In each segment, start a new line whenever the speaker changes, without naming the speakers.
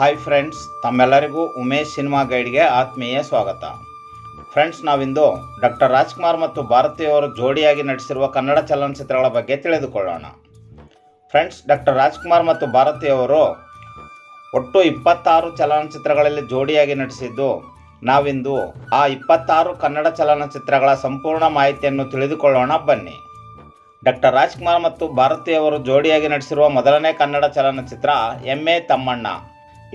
Hi friends ತಮ್ಮೆಲ್ಲರಿಗೂ Umesh cinema ಗೈಡ್ಗೆ ಆತ್ಮೀಯ ಸ್ವಾಗತ. ಫ್ರೆಂಡ್ಸ್ ನಾವಿಂದು ಡಾಕ್ಟರ್ ರಾಜ್ಕುಮಾರ್ ಮತ್ತು ಭಾರತಿಯವರು ಜೋಡಿಯಾಗಿ ನಟಿಸಿರುವ ಕನ್ನಡ ಚಲನಚಿತ್ರಗಳ ಬಗ್ಗೆ ತಿಳಿದುಕೊಳ್ಳೋಣ. ಫ್ರೆಂಡ್ಸ್ ಡಾಕ್ಟರ್ ರಾಜ್ಕುಮಾರ್ ಮತ್ತು ಭಾರತಿಯವರು ಒಟ್ಟು ಇಪ್ಪತ್ತಾರು ಚಲನಚಿತ್ರಗಳಲ್ಲಿ ಜೋಡಿಯಾಗಿ ನಟಿಸಿದ್ದು, ನಾವಿಂದು ಆ ಇಪ್ಪತ್ತಾರು ಕನ್ನಡ ಚಲನಚಿತ್ರಗಳ ಸಂಪೂರ್ಣ ಮಾಹಿತಿಯನ್ನು ತಿಳಿದುಕೊಳ್ಳೋಣ, ಬನ್ನಿ. ಡಾಕ್ಟರ್ ರಾಜ್ಕುಮಾರ್ ಮತ್ತು ಭಾರತಿಯವರು ಜೋಡಿಯಾಗಿ ನಟಿಸಿರುವ ಮೊದಲನೇ ಕನ್ನಡ ಚಲನಚಿತ್ರ ಎಂ ತಮ್ಮಣ್ಣ.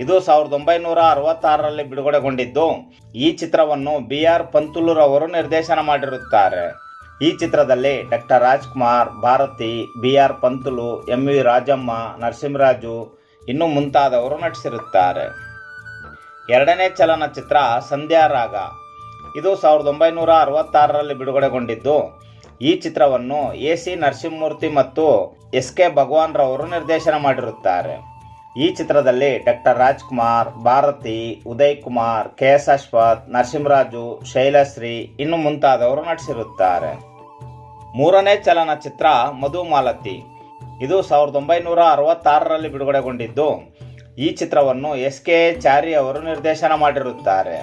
ಇದು ಸಾವಿರದ ಒಂಬೈನೂರ ಅರವತ್ತಾರರಲ್ಲಿ ಬಿಡುಗಡೆಗೊಂಡಿದ್ದು. ಈ ಚಿತ್ರವನ್ನು ಬಿ ಆರ್ ಪಂತುಲುರವರು ನಿರ್ದೇಶನ ಮಾಡಿರುತ್ತಾರೆ. ಈ ಚಿತ್ರದಲ್ಲಿ doctor Rajkumar, Bharathi B R Panthulu M V Rajamma, Narasimharaju ಇನ್ನೂ ಮುಂತಾದವರು ನಟಿಸಿರುತ್ತಾರೆ. ಎರಡನೇ ಚಲನಚಿತ್ರ ಸಂಧ್ಯಾ ರಾಗ. ಇದು ಸಾವಿರದ ಒಂಬೈನೂರ ಅರವತ್ತಾರರಲ್ಲಿ ಬಿಡುಗಡೆಗೊಂಡಿದ್ದು. ಈ ಚಿತ್ರವನ್ನು ಎ ಸಿ ನರಸಿಂಹಮೂರ್ತಿ ಮತ್ತು ಎಸ್ ಕೆ ಭಗವಾನ್ ರವರು ನಿರ್ದೇಶನ ಮಾಡಿರುತ್ತಾರೆ. ಈ ಚಿತ್ರದಲ್ಲಿ doctor Rajkumar, Bharathi Uday Kumar K S Ashwath, Narasimharaju, Shylashri ಇನ್ನು ಮುಂತಾದವರು ನಟಿಸಿರುತ್ತಾರೆ. ಮೂರನೇ ಚಲನಚಿತ್ರ ಮಧುಮಾಲತಿ ಇದು ಸಾವಿರದ ಒಂಬೈನೂರ ಅರವತ್ತಾರರಲ್ಲಿ ಬಿಡುಗಡೆಗೊಂಡಿದ್ದು, ಈ ಚಿತ್ರವನ್ನು ಎಸ್ ಕೆ ಚಾರಿ ಅವರು ನಿರ್ದೇಶನ ಮಾಡಿರುತ್ತಾರೆ.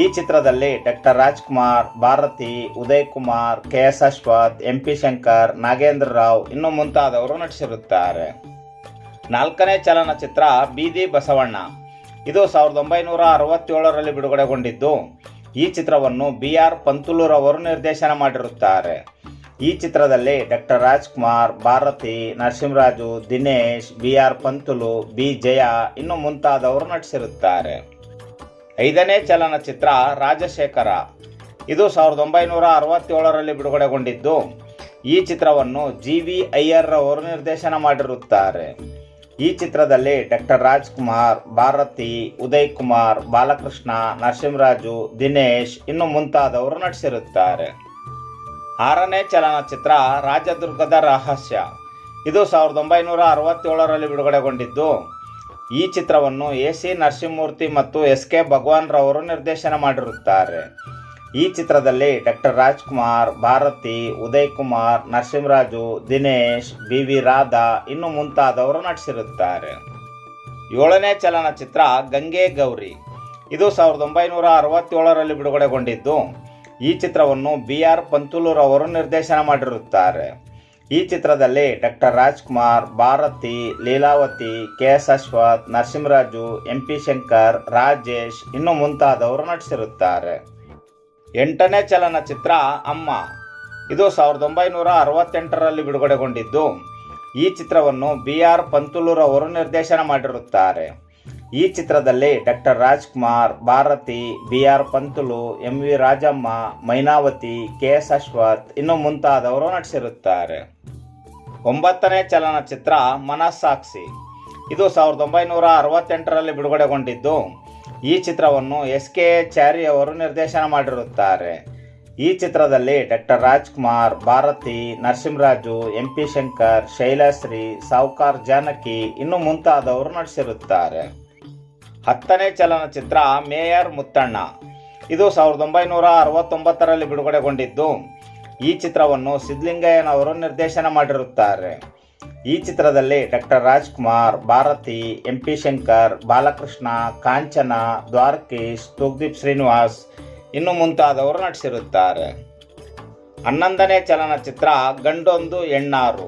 ಈ ಚಿತ್ರದಲ್ಲಿ doctor Rajkumar, Bharathi Uday Kumar K S Ashwath, M P Shankar, Nagendra Rao ಇನ್ನು ಮುಂತಾದವರು ನಟಿಸಿರುತ್ತಾರೆ. ನಾಲ್ಕನೇ ಚಲನಚಿತ್ರ ಬೀದಿ ಬಸವಣ್ಣ. ಇದು ಸಾವಿರದ ಒಂಬೈನೂರ ಅರವತ್ತೇಳರಲ್ಲಿ ಬಿಡುಗಡೆಗೊಂಡಿದ್ದು. ಈ ಚಿತ್ರವನ್ನು ಬಿ ಆರ್ ಪಂತುಲೂರವರು ನಿರ್ದೇಶನ ಮಾಡಿರುತ್ತಾರೆ. ಈ ಚಿತ್ರದಲ್ಲಿ doctor Rajkumar, Bharathi, Narasimharaju, Dinesh B R Panthulu B Jaya ಇನ್ನು ಮುಂತಾದವರು ನಟಿಸಿರುತ್ತಾರೆ. ಐದನೇ ಚಲನಚಿತ್ರ ರಾಜಶೇಖರ. ಇದು ಸಾವಿರದ ಒಂಬೈನೂರ ಅರವತ್ತೇಳರಲ್ಲಿ ಬಿಡುಗಡೆಗೊಂಡಿದ್ದು. ಈ ಚಿತ್ರವನ್ನು ಜಿ ವಿ ಅಯ್ಯರ್ ಅವರು ನಿರ್ದೇಶನ ಮಾಡಿರುತ್ತಾರೆ. ಈ ಚಿತ್ರದಲ್ಲಿ ಡಾಕ್ಟರ್ ರಾಜ್ಕುಮಾರ್, ಭಾರತಿ ಉದಯ್ ಕುಮಾರ್ ಬಾಲಕೃಷ್ಣ, ನರಸಿಂಹರಾಜು, ದಿನೇಶ್ ಇನ್ನು ಮುಂತಾದವರು ನಟಿಸಿರುತ್ತಾರೆ. ಆರನೇ ಚಲನಚಿತ್ರ ರಾಜದುರ್ಗದ ರಹಸ್ಯ. ಇದು ಸಾವಿರದ ಒಂಬೈನೂರ ಅರವತ್ತೇಳರಲ್ಲಿ ಬಿಡುಗಡೆಗೊಂಡಿದ್ದು. ಈ ಚಿತ್ರವನ್ನು ಎ ಸಿ ನರಸಿಂಹಮೂರ್ತಿ ಮತ್ತು ಎಸ್ ಕೆ ಭಗವಾನ್ ರವರು ನಿರ್ದೇಶನ ಮಾಡಿರುತ್ತಾರೆ. ಈ ಚಿತ್ರದಲ್ಲಿ doctor Rajkumar, Bharathi Uday Kumar Narasimharaju, Dinesh B V Radha ಇನ್ನು ಮುಂತಾದವರು ನಟಿಸಿರುತ್ತಾರೆ. ಏಳನೇ ಚಲನಚಿತ್ರ ಗಂಗೆ ಗೌರಿ. ಇದು ಸಾವಿರದ ಒಂಬೈನೂರ ಅರವತ್ತೇಳರಲ್ಲಿ ಬಿಡುಗಡೆಗೊಂಡಿದ್ದು, ಈ ಚಿತ್ರವನ್ನು ಬಿ ಆರ್ ಅವರು ನಿರ್ದೇಶನ ಮಾಡಿರುತ್ತಾರೆ. ಈ ಚಿತ್ರದಲ್ಲಿ doctor Rajkumar, Bharathi, Leelavathi K S Ashwath, Narasimharaju M P Shankar, Rajesh ಇನ್ನು ಮುಂತಾದವರು ನಟಿಸಿರುತ್ತಾರೆ. ಎಂಟನೇ ಚಲನಚಿತ್ರ ಅಮ್ಮ. ಇದು ಸಾವಿರದ ಒಂಬೈನೂರ ಅರವತ್ತೆಂಟರಲ್ಲಿ ಬಿಡುಗಡೆಗೊಂಡಿದ್ದು. ಈ ಚಿತ್ರವನ್ನು ಬಿ ಆರ್ ಪಂತುಲೂರವರು ನಿರ್ದೇಶನ ಮಾಡಿರುತ್ತಾರೆ. ಈ ಚಿತ್ರದಲ್ಲಿ doctor Rajkumar, Bharathi B R Panthulu M V Rajamma, Mynavathi K S Ashwath ಇನ್ನು ಮುಂತಾದವರು ನಟಿಸಿರುತ್ತಾರೆ. ಒಂಬತ್ತನೇ ಚಲನಚಿತ್ರ ಮನಸ್ಸಾಕ್ಷಿ. ಇದು ಸಾವಿರದ ಒಂಬೈನೂರ ಅರವತ್ತೆಂಟರಲ್ಲಿ ಬಿಡುಗಡೆಗೊಂಡಿದ್ದು. ಈ ಚಿತ್ರವನ್ನು ಎಸ್ ಕೆ ಚಾರಿ ಅವರು ನಿರ್ದೇಶನ ಮಾಡಿರುತ್ತಾರೆ. ಈ ಚಿತ್ರದಲ್ಲಿ doctor Rajkumar, Bharathi, Narasimharaju M P Shankar, Shylashri, Sowcar Janaki ಇನ್ನು ಮುಂತಾದವರು ನಟಿಸಿರುತ್ತಾರೆ. ಹತ್ತನೇ ಚಲನಚಿತ್ರ ಮೇಯರ್ ಮುತ್ತಣ್ಣ. ಇದು ಸಾವಿರದ ಒಂಬೈನೂರ ಅರವತ್ತೊಂಬತ್ತರಲ್ಲಿ ಬಿಡುಗಡೆಗೊಂಡಿದ್ದು. ಈ ಚಿತ್ರವನ್ನು ಸಿದ್ಧಲಿಂಗಯ್ಯನವರು ನಿರ್ದೇಶನ ಮಾಡಿರುತ್ತಾರೆ. ಈ ಚಿತ್ರದಲ್ಲಿ doctor Rajkumar, Bharathi M P Shankar, Balakrishna, Kanchana, Dwarakish Thoogudeep Srinivas ಇನ್ನು ಮುಂತಾದವರು ನಟಿಸಿರುತ್ತಾರೆ. ಹನ್ನೊಂದನೇ ಚಲನಚಿತ್ರ ಗಂಡೊಂದು ಎಣ್ಣಾರು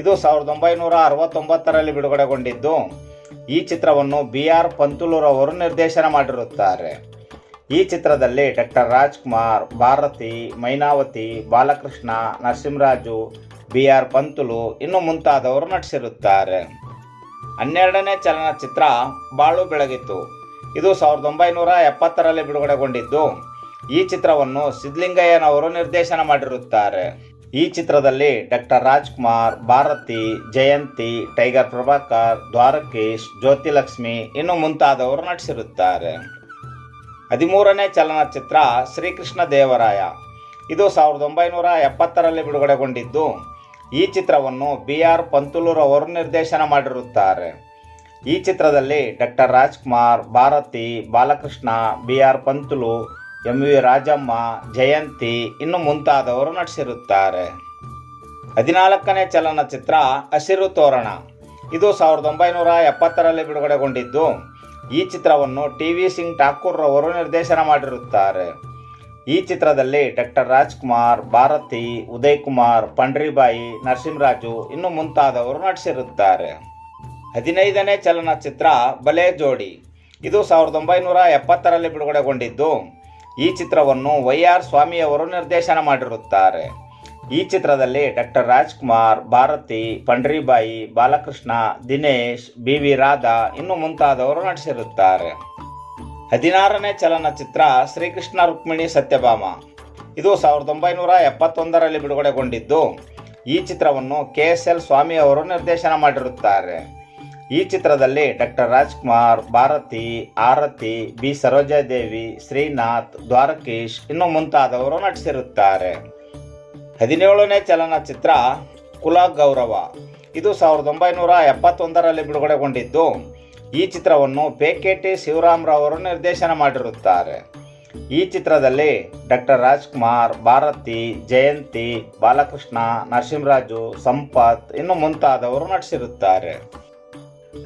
ಇದು ಸಾವಿರದ ಒಂಬೈನೂರ ಅರವತ್ತೊಂಬತ್ತರಲ್ಲಿ ಬಿಡುಗಡೆಗೊಂಡಿದ್ದು, ಈ ಚಿತ್ರವನ್ನು ಬಿ ಆರ್ ಪಂತುಲೂರವರು ನಿರ್ದೇಶನ ಮಾಡಿರುತ್ತಾರೆ. ಈ ಚಿತ್ರದಲ್ಲಿ doctor Rajkumar, Bharathi, Mynavathi, Balakrishna, Narasimharaju B R Panthulu ಇನ್ನು ಮುಂತಾದವರು ನಟಿಸಿರುತ್ತಾರೆ. ಹನ್ನೆರಡನೇ ಚಲನಚಿತ್ರ ಬಾಳು ಬೆಳಗಿತು. ಇದು ಸಾವಿರದ ಒಂಬೈನೂರ ಎಪ್ಪತ್ತರಲ್ಲಿ ಬಿಡುಗಡೆಗೊಂಡಿದ್ದು. ಈ ಚಿತ್ರವನ್ನು ಸಿದ್ಲಿಂಗಯ್ಯನವರು ನಿರ್ದೇಶನ ಮಾಡಿರುತ್ತಾರೆ. ಈ ಚಿತ್ರದಲ್ಲಿ ಡಾಕ್ಟರ್ ರಾಜ್ಕುಮಾರ್, ಭಾರತಿ, ಜಯಂತಿ, ಟೈಗರ್ ಪ್ರಭಾಕರ್, ದ್ವಾರಕೀಶ್, ಜ್ಯೋತಿಲಕ್ಷ್ಮಿ ಇನ್ನು ಮುಂತಾದವರು ನಟಿಸಿರುತ್ತಾರೆ. ಹದಿಮೂರನೇ ಚಲನಚಿತ್ರ ಶ್ರೀಕೃಷ್ಣ ದೇವರಾಯ. ಇದು ಸಾವಿರದ ಒಂಬೈನೂರ ಎಪ್ಪತ್ತರಲ್ಲಿ ಬಿಡುಗಡೆಗೊಂಡಿದ್ದು. ಈ ಚಿತ್ರವನ್ನು ಬಿ ಆರ್ ಪಂತುಲೂರವರು ನಿರ್ದೇಶನ ಮಾಡಿರುತ್ತಾರೆ. ಈ ಚಿತ್ರದಲ್ಲಿ doctor Rajkumar, Bharathi, Balakrishna B R Panthulu, M V Rajamma, Jayanthi ಇನ್ನು ಮುಂತಾದವರು ನಟಿಸಿರುತ್ತಾರೆ. ಹದಿನಾಲ್ಕನೇ ಚಲನಚಿತ್ರ ಹಸಿರು ತೋರಣ. ಇದು ಸಾವಿರದ ಒಂಬೈನೂರ ಎಪ್ಪತ್ತರಲ್ಲಿ ಬಿಡುಗಡೆಗೊಂಡಿದ್ದು. ಈ ಚಿತ್ರವನ್ನು ಟಿ ವಿ ಸಿಂಗ್ ಠಾಕೂರ್ ಅವರು ನಿರ್ದೇಶನ ಮಾಡಿರುತ್ತಾರೆ. ಈ ಚಿತ್ರದಲ್ಲಿ ಡಾಕ್ಟರ್ ರಾಜ್ಕುಮಾರ್, ಭಾರತಿ ಉದಯ್ ಕುಮಾರ್ ಪಂಡ್ರಿಬಾಯಿ, ನರಸಿಂಹರಾಜು ಇನ್ನು ಮುಂತಾದವರು ನಟಿಸಿರುತ್ತಾರೆ. ಹದಿನೈದನೇ ಚಲನಚಿತ್ರ ಬಲೆ ಜೋಡಿ. ಇದು ಸಾವಿರದ ಒಂಬೈನೂರ ಎಪ್ಪತ್ತರಲ್ಲಿ ಬಿಡುಗಡೆಗೊಂಡಿದ್ದು. ಈ ಚಿತ್ರವನ್ನು ವೈ ಆರ್ ಸ್ವಾಮಿಯವರು ನಿರ್ದೇಶನ ಮಾಡಿರುತ್ತಾರೆ. ಈ ಚಿತ್ರದಲ್ಲಿ doctor Rajkumar, Bharathi, Pandharibai, Balakrishna, Dinesh, B V Radha ಇನ್ನು ಮುಂತಾದವರು ನಟಿಸಿರುತ್ತಾರೆ. ಹದಿನಾರನೇ ಚಲನಚಿತ್ರ ಶ್ರೀಕೃಷ್ಣ ರುಕ್ಮಿಣಿ ಸತ್ಯಭಾಮ. ಇದು ಸಾವಿರದ ಒಂಬೈನೂರ ಎಪ್ಪತ್ತೊಂದರಲ್ಲಿ ಬಿಡುಗಡೆಗೊಂಡಿದ್ದು. ಈ ಚಿತ್ರವನ್ನು ಕೆ ಎಸ್ ಎಲ್ ಸ್ವಾಮಿ ಅವರು ನಿರ್ದೇಶನ ಮಾಡಿರುತ್ತಾರೆ. ಈ ಚಿತ್ರದಲ್ಲಿ ಡಾಕ್ಟರ್ ರಾಜ್ಕುಮಾರ್, ಭಾರತಿ, ಆರತಿ, ಬಿ ಸರೋಜಾದೇವಿ, ಶ್ರೀನಾಥ್, ದ್ವಾರಕೀಶ್ ಇನ್ನು ಮುಂತಾದವರು ನಟಿಸಿರುತ್ತಾರೆ. ಹದಿನೇಳನೇ ಚಲನಚಿತ್ರ ಕುಲ ಗೌರವ ಇದು ಸಾವಿರದ ಒಂಬೈನೂರ ಎಪ್ಪತ್ತೊಂದರಲ್ಲಿ ಬಿಡುಗಡೆಗೊಂಡಿದ್ದು. ಈ ಚಿತ್ರವನ್ನು ಪೇಕೆಟಿ ಶಿವರಾಮ್ರವರು ನಿರ್ದೇಶನ ಮಾಡಿರುತ್ತಾರೆ. ಈ ಚಿತ್ರದಲ್ಲಿ ಡಾಕ್ಟರ್ ರಾಜ್ಕುಮಾರ್, ಭಾರತಿ, ಜಯಂತಿ, ಬಾಲಕೃಷ್ಣ, ನರಸಿಂಹರಾಜು, ಸಂಪತ್ ಇನ್ನು ಮುಂತಾದವರು ನಟಿಸಿರುತ್ತಾರೆ.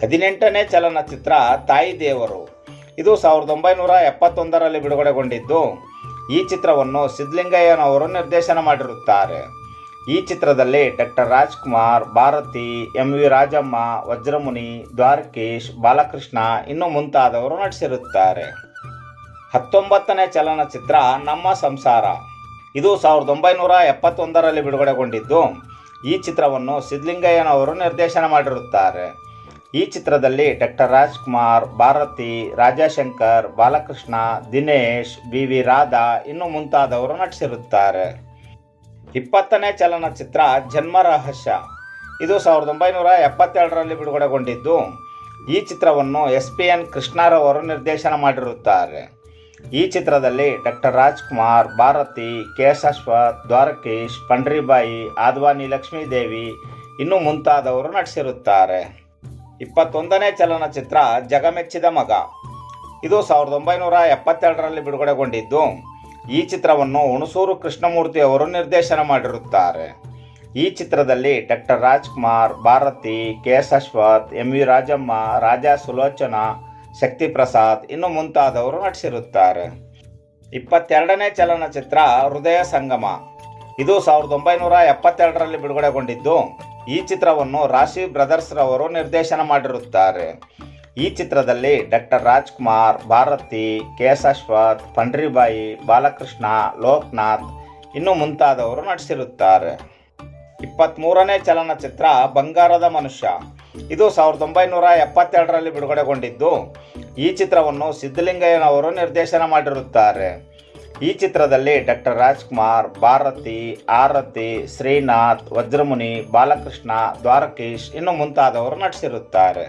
ಹದಿನೆಂಟನೇ ಚಲನಚಿತ್ರ ತಾಯಿ ದೇವರು. ಇದು ಸಾವಿರದ ಒಂಬೈನೂರ ಎಪ್ಪತ್ತೊಂದರಲ್ಲಿ ಬಿಡುಗಡೆಗೊಂಡಿದ್ದು. ಈ ಚಿತ್ರವನ್ನು ಸಿದ್ಧಲಿಂಗಯ್ಯನವರು ನಿರ್ದೇಶನ ಮಾಡಿರುತ್ತಾರೆ. ಈ ಚಿತ್ರದಲ್ಲಿ doctor Rajkumar, Bharathi, M V Rajamma, Vajramuni, Dwarakish, Balakrishna ಇನ್ನು ಮುಂತಾದವರು ನಟಿಸಿರುತ್ತಾರೆ. ಹತ್ತೊಂಬತ್ತನೇ ಚಲನಚಿತ್ರ ನಮ್ಮ ಸಂಸಾರ. ಇದು ಸಾವಿರದ ಒಂಬೈನೂರ ಎಪ್ಪತ್ತೊಂದರಲ್ಲಿ ಬಿಡುಗಡೆಗೊಂಡಿದ್ದು. ಈ ಚಿತ್ರವನ್ನು ಸಿದ್ಧಲಿಂಗಯ್ಯನವರು ನಿರ್ದೇಶನ ಮಾಡಿರುತ್ತಾರೆ. ಈ ಚಿತ್ರದಲ್ಲಿ doctor Rajkumar, Bharathi, Rajashankar, Balakrishna, Dinesh B V Radha ಇನ್ನು ಮುಂತಾದವರು ನಟಿಸಿರುತ್ತಾರೆ. ಇಪ್ಪತ್ತನೇ ಚಲನಚಿತ್ರ ಜನ್ಮ ರಹಸ್ಯ ಇದು ಸಾವಿರದ ಒಂಬೈನೂರ ಎಪ್ಪತ್ತೆರಡರಲ್ಲಿ ಬಿಡುಗಡೆಗೊಂಡಿದ್ದು. ಈ ಚಿತ್ರವನ್ನು ಎಸ್ ಪಿ ಎನ್ ಕೃಷ್ಣರವರು ನಿರ್ದೇಶನ ಮಾಡಿರುತ್ತಾರೆ. ಈ ಚಿತ್ರದಲ್ಲಿ doctor Rajkumar, Bharathi K S Ashwath Dwarakish, Pandharibai, Advani Lakshmidevi ಇನ್ನು ಮುಂತಾದವರು ನಟಿಸಿರುತ್ತಾರೆ. ಇಪ್ಪತ್ತೊಂದನೇ ಚಲನಚಿತ್ರ ಜಗಮೆಚ್ಚಿದ ಮಗ. ಇದು ಸಾವಿರದ ಒಂಬೈನೂರ ಎಪ್ಪತ್ತೆರಡರಲ್ಲಿ ಬಿಡುಗಡೆಗೊಂಡಿದ್ದು. ಈ ಚಿತ್ರವನ್ನು ಹುಣಸೂರು ಕೃಷ್ಣಮೂರ್ತಿ ಅವರು ನಿರ್ದೇಶನ ಮಾಡಿರುತ್ತಾರೆ. ಈ ಚಿತ್ರದಲ್ಲಿ doctor Rajkumar, Bharathi, K S Ashwath, M V Rajamma, Raja Sulochana, Shakti Prasad ಇನ್ನು ಮುಂತಾದವರು ನಟಿಸಿರುತ್ತಾರೆ. ಇಪ್ಪತ್ತೆರಡನೇ ಚಲನಚಿತ್ರ ಹೃದಯ ಸಂಗಮ. ಇದು ಸಾವಿರದ ಒಂಬೈನೂರ ಎಪ್ಪತ್ತೆರಡರಲ್ಲಿ ಬಿಡುಗಡೆಗೊಂಡಿದ್ದು, ಈ ಚಿತ್ರವನ್ನು ರಾಶಿ ಬ್ರದರ್ಸ್ರವರು ನಿರ್ದೇಶನ ಮಾಡಿರುತ್ತಾರೆ. ಈ ಚಿತ್ರದಲ್ಲಿ ಡಾಕ್ಟರ್ ರಾಜ್ಕುಮಾರ್, ಭಾರತಿ ಕೆ ಪಂಡ್ರಿಬಾಯಿ, ಬಾಲಕೃಷ್ಣ, ಲೋಕನಾಥ್ ಇನ್ನು ಮುಂತಾದವರು ನಟಿಸಿರುತ್ತಾರೆ. ಇಪ್ಪತ್ತ್ಮೂರನೇ ಚಲನಚಿತ್ರ ಬಂಗಾರದ ಮನುಷ್ಯ. ಇದು ಸಾವಿರದ ಒಂಬೈನೂರ ಎಪ್ಪತ್ತೆರಡರಲ್ಲಿ ಬಿಡುಗಡೆಗೊಂಡಿದ್ದು, ಈ ಚಿತ್ರವನ್ನು ಸಿದ್ಧಲಿಂಗಯ್ಯನವರು ನಿರ್ದೇಶನ ಮಾಡಿರುತ್ತಾರೆ. ಈ ಚಿತ್ರದಲ್ಲಿ ಡಾಕ್ಟರ್ ರಾಜ್ಕುಮಾರ್, ಭಾರತಿ, ಆರತಿ, ಶ್ರೀನಾಥ್, ವಜ್ರಮುನಿ, ಬಾಲಕೃಷ್ಣ, ದ್ವಾರಕೀಶ್ ಇನ್ನು ಮುಂತಾದವರು ನಟಿಸಿರುತ್ತಾರೆ.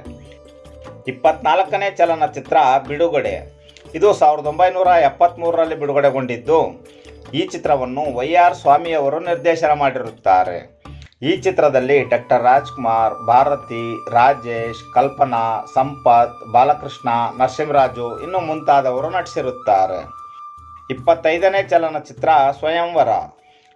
ಇಪ್ಪತ್ನಾಲ್ಕನೇ ಚಲನಚಿತ್ರ ಬಿಡುಗಡೆ. ಇದು ಸಾವಿರದ ಒಂಬೈನೂರ ಎಪ್ಪತ್ತ್ಮೂರರಲ್ಲಿ ಬಿಡುಗಡೆಗೊಂಡಿದ್ದು. ಈ ಚಿತ್ರವನ್ನು ವೈ ಆರ್ ಸ್ವಾಮಿಯವರು ನಿರ್ದೇಶನ ಮಾಡಿರುತ್ತಾರೆ. ಈ ಚಿತ್ರದಲ್ಲಿ ಡಾಕ್ಟರ್ ರಾಜ್ಕುಮಾರ್, ಭಾರತಿ, ರಾಜೇಶ್, ಕಲ್ಪನಾ, ಸಂಪತ್, ಬಾಲಕೃಷ್ಣ, ನರಸಿಂಹರಾಜು ಇನ್ನು ಮುಂತಾದವರು ನಟಿಸಿರುತ್ತಾರೆ. ಇಪ್ಪತ್ತೈದನೇ ಚಲನಚಿತ್ರ ಸ್ವಯಂವರ.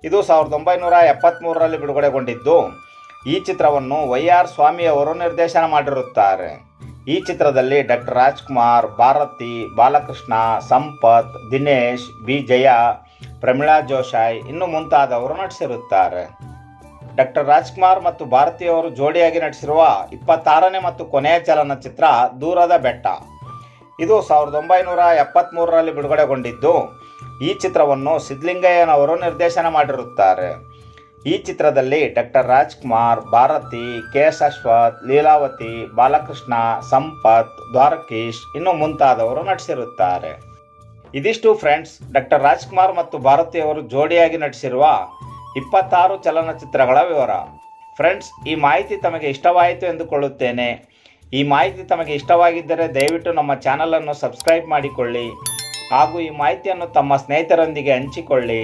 ಇದು ಸಾವಿರದ ಒಂಬೈನೂರ ಎಪ್ಪತ್ತ್ಮೂರರಲ್ಲಿ ಬಿಡುಗಡೆಗೊಂಡಿದ್ದು. ಈ ಚಿತ್ರವನ್ನು ವೈ ಆರ್ ಸ್ವಾಮಿಯವರು ನಿರ್ದೇಶನ ಮಾಡಿರುತ್ತಾರೆ. ಈ ಚಿತ್ರದಲ್ಲಿ ಡಾಕ್ಟರ್ ರಾಜ್ಕುಮಾರ್, ಭಾರತಿ, ಬಾಲಕೃಷ್ಣ, ಸಂಪತ್, ದಿನೇಶ್ ಬಿ ಜಯ ಪ್ರಮೀಳಾ ಜೋಶಾಯ್ ಇನ್ನು ಮುಂತಾದವರು ನಟಿಸಿರುತ್ತಾರೆ. ಡಾಕ್ಟರ್ ರಾಜ್ಕುಮಾರ್ ಮತ್ತು ಭಾರತಿಯವರು ಜೋಡಿಯಾಗಿ ನಟಿಸಿರುವ ಇಪ್ಪತ್ತಾರನೇ ಮತ್ತು ಕೊನೆಯ ಚಲನಚಿತ್ರ ದೂರದ ಬೆಟ್ಟ. ಇದು ಸಾವಿರದ ಒಂಬೈನೂರ ಎಪ್ಪತ್ತ್ಮೂರರಲ್ಲಿ ಬಿಡುಗಡೆಗೊಂಡಿದ್ದು. ಈ ಚಿತ್ರವನ್ನು ಸಿದ್ಧಲಿಂಗಯ್ಯನವರು ನಿರ್ದೇಶನ ಮಾಡಿರುತ್ತಾರೆ. ಈ ಚಿತ್ರದಲ್ಲಿ doctor Rajkumar, Bharathi K S Ashwath Leelavathi, Balakrishna, Sampath, Dwarakish ಇನ್ನು ಮುಂತಾದವರು ನಟಿಸಿರುತ್ತಾರೆ. ಇದಿಷ್ಟು ಫ್ರೆಂಡ್ಸ್ ಡಾಕ್ಟರ್ ರಾಜ್ಕುಮಾರ್ ಮತ್ತು ಭಾರತಿಯವರು ಜೋಡಿಯಾಗಿ ನಟಿಸಿರುವ ಇಪ್ಪತ್ತಾರು ಚಲನಚಿತ್ರಗಳ ವಿವರ. ಫ್ರೆಂಡ್ಸ್ ಈ ಮಾಹಿತಿ ತಮಗೆ ಇಷ್ಟವಾಯಿತು ಎಂದುಕೊಳ್ಳುತ್ತೇನೆ. ಈ ಮಾಹಿತಿ ತಮಗೆ ಇಷ್ಟವಾಗಿದ್ದರೆ ದಯವಿಟ್ಟು ನಮ್ಮ ಚಾನಲನ್ನು ಸಬ್ಸ್ಕ್ರೈಬ್ ಮಾಡಿಕೊಳ್ಳಿ ಹಾಗೂ ಈ ಮಾಹಿತಿಯನ್ನು ತಮ್ಮ ಸ್ನೇಹಿತರೊಂದಿಗೆ ಹಂಚಿಕೊಳ್ಳಿ.